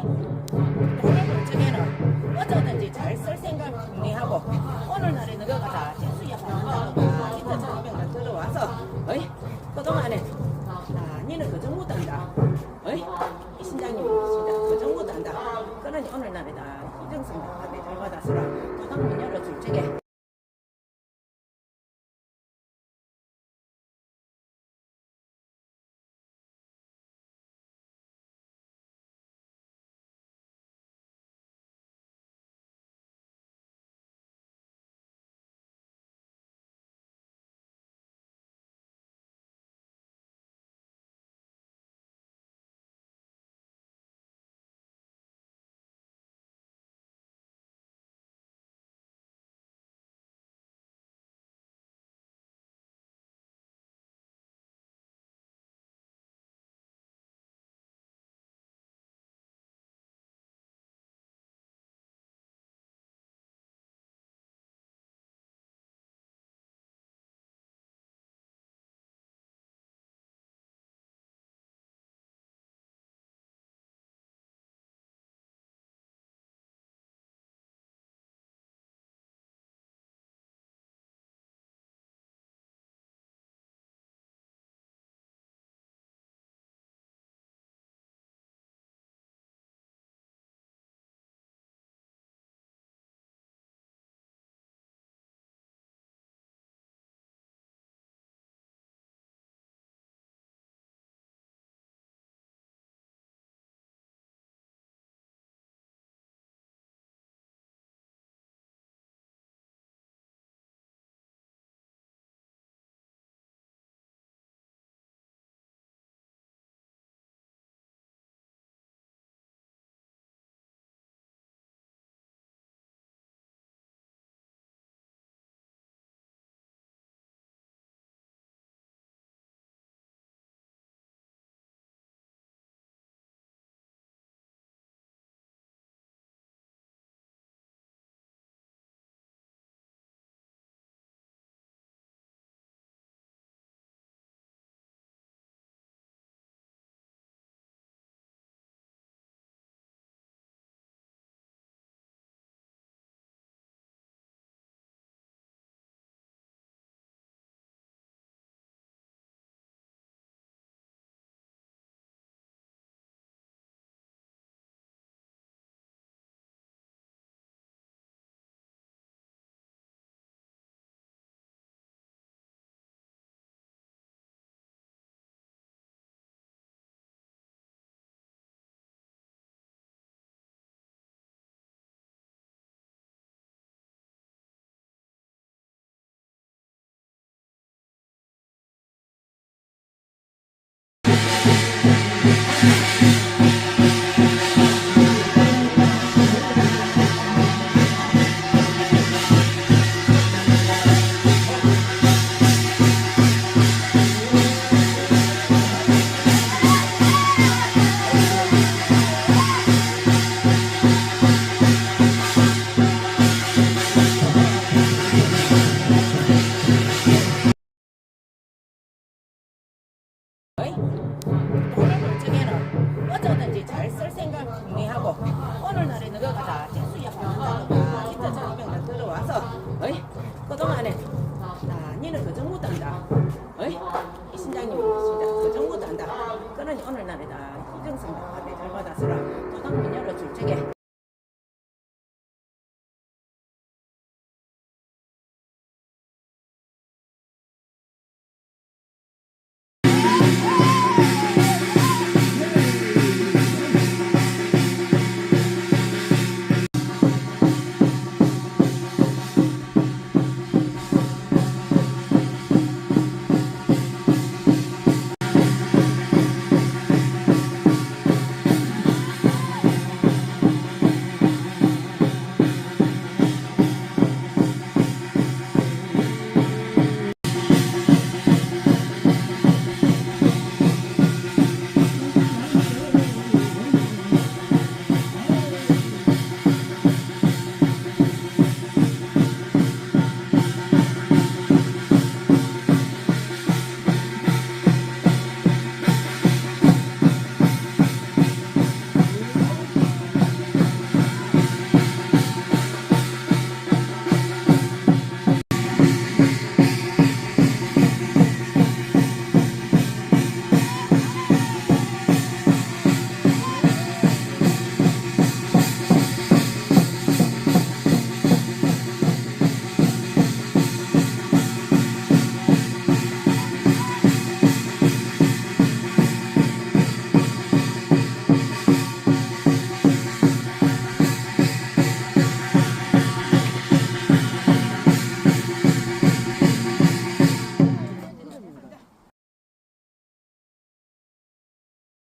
오늘 저게는 어쩌든지 잘 쓸 생각 정리하고 오늘날에 너가 다 받는다고 이때 저명을 들어와서 어이? 그동안에 아 니는 그 정도 한다 어이? 이 신장님이 있습니다 그 정도 한다 그러니 오늘날에 다 이정성 받대 잘 받아서라 도당문 열어줄 적에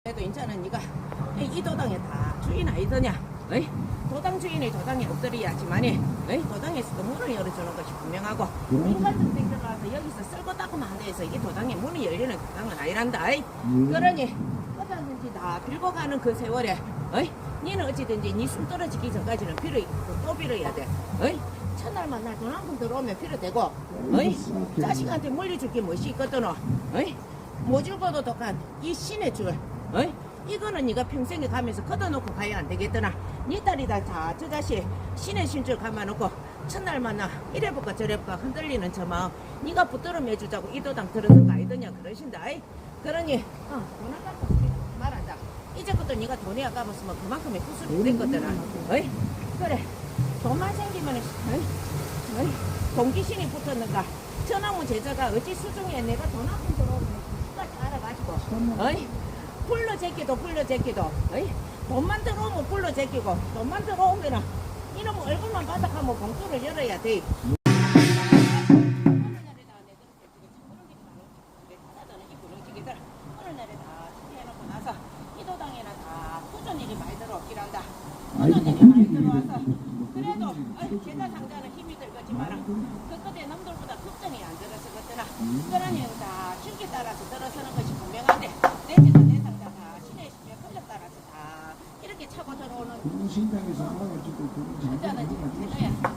그래도 인자는 네가 이, 이 도당에 다 주인 아니더냐? 어이? 도당 주인이 도당에 엎드려야지만이 어이? 도당에서도 문을 열어주는 것이 분명하고 인간들 땡겨가서 여기서 쓸고 안 돼서 이게 도당에 문이 열리는 도당은 아니란다. 어이? 그러니 어디든지 다 빌고 가는 그 세월에 어이? 니는 어찌든지 니 숨 떨어지기 전까지는 빌어 또 빌어야 돼. 어이? 첫날 만날 돈 한 푼 들어오면 빌어대고 어이? 자식한테 물려줄 게 무엇이 있거든 어이? 뭐 줄고도 독한 이 신의 줄 어이? 이거는 네가 평생에 가면서 걷어놓고 가야 안 되겠더나 네 딸이다 다 저 자식 신의 신줄 감아놓고 첫날 만나 이래볼까 저래볼까 흔들리는 저 마음 네가 붙들어 매주자고 이 도당 들어선 거 아니더냐 그러신다 아이 그러니 어, 돈 아깝고 말하자 이제부터 네가 돈이 아까웠으면 그만큼의 구슬이 됐거든 어이? 그래 돈만 생기면 어이? 어이? 동기신이 붙었는가 천하무 제자가 어찌 수중에 내가 돈한푼 들어오면 끝까지 알아가지고 어이? 불러 제끼도 불러 제끼도. 어이? 돈만 들어오면 불러 제끼고 돈만 들어오면은 이놈 얼굴만 바닥하면 봉투를 열어야 돼. 그래도 제가 상자는 힘이 들겠지만 그 끝에 남들보다 걱정이 안 들어서 그때나 그러니 다 신기 따라서 들어서는 것이 들어오는 신당에서 하나가 지금 그런 상